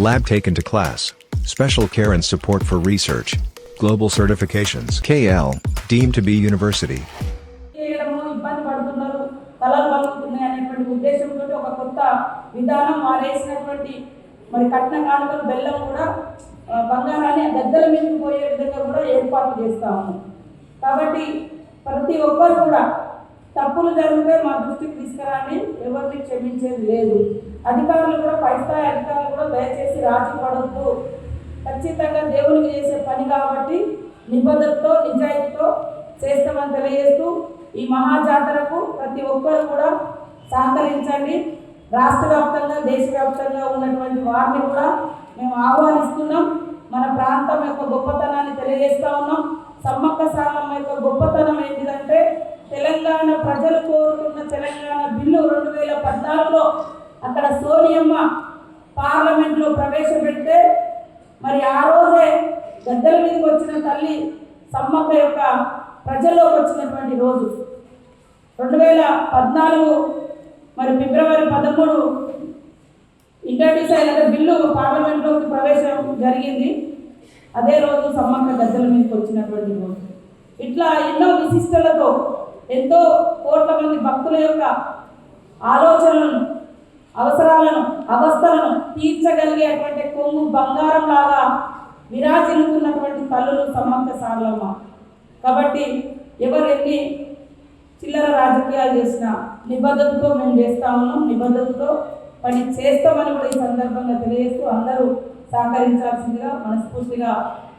Lab taken to class. Special care and support for research. Global certifications. KL, deemed to be university. చేయడము ఇబ్బంది పడుతున్నారు తలలు పలుకుతున్నాయి అనేటువంటి ఉద్దేశంతో ఒక కొత్త విధానం వారేసినటువంటి మరి కట్న కానుకలు బెల్లం కూడా ఆ, బంగారాన్ని గద్దెల మీదకి పోయే విధంగా కూడా ఏర్పాటు చేస్తా ఉన్నాం కాబట్టి ప్రతి ఒక్కరు కూడా తప్పులు జరిగితే మా దృష్టికి తీసుకురాని ఎవరిని క్షమించేది లేదు. అధికారులు కూడా పై స్థాయి అధికారులు కూడా దయచేసి రాజీ పడద్దు. ఖచ్చితంగా దేవునికి చేసే పని కాబట్టి నిబద్ధతతో నిజాయితీతో చేస్తామని తెలియజేస్తూ ఈ మహాజాతరకు ప్రతి ఒక్కరు కూడా సహకరించండి. రాష్ట్ర వ్యాప్తంగా దేశవ్యాప్తంగా ఉన్నటువంటి వారిని కూడా మేము ఆహ్వానిస్తున్నాం. మన ప్రాంతం యొక్క గొప్పతనాన్ని తెలియజేస్తా ఉన్నాం. సమ్మక్క సారమ్మ యొక్క గొప్పతనం ప్రజలు కోరుకున్న తెలంగాణ బిల్లు రెండు వేల పద్నాలుగులో అక్కడ సోనియమ్మ పార్లమెంట్లో ప్రవేశపెడితే మరి ఆ రోజే గద్దెల మీదకి వచ్చిన తల్లి సమ్మక్క యొక్క ప్రజల్లోకి వచ్చినటువంటి రోజు. రెండు వేల పద్నాలుగు మరి ఫిబ్రవరి పదమూడు ఇంట్రడ్యూస్ అయిన బిల్లు పార్లమెంట్లోకి ప్రవేశం జరిగింది. అదే రోజు సమ్మక్క గద్దెల మీదకి వచ్చినటువంటి రోజు. ఇట్లా ఎన్నో విశిష్టలతో ఎంతో కోట్ల మంది భక్తుల యొక్క ఆలోచనలను అవసరాలను అవస్థలను తీర్చగలిగేటువంటి కొమ్ము బంగారం లాగా విరాజిల్లుతున్నటువంటి తల్లులు సమ్మక్క సార్లమ్మ. కాబట్టి ఎవరెన్ని చిల్లర రాజకీయాలు చేసినా నిబద్ధతతో మేము చేస్తా ఉన్నాం నిబద్ధతతో పని చేస్తామని కూడా ఈ సందర్భంగా తెలియజేస్తూ అందరూ సహకరించాల్సిందిగా మనస్ఫూర్తిగా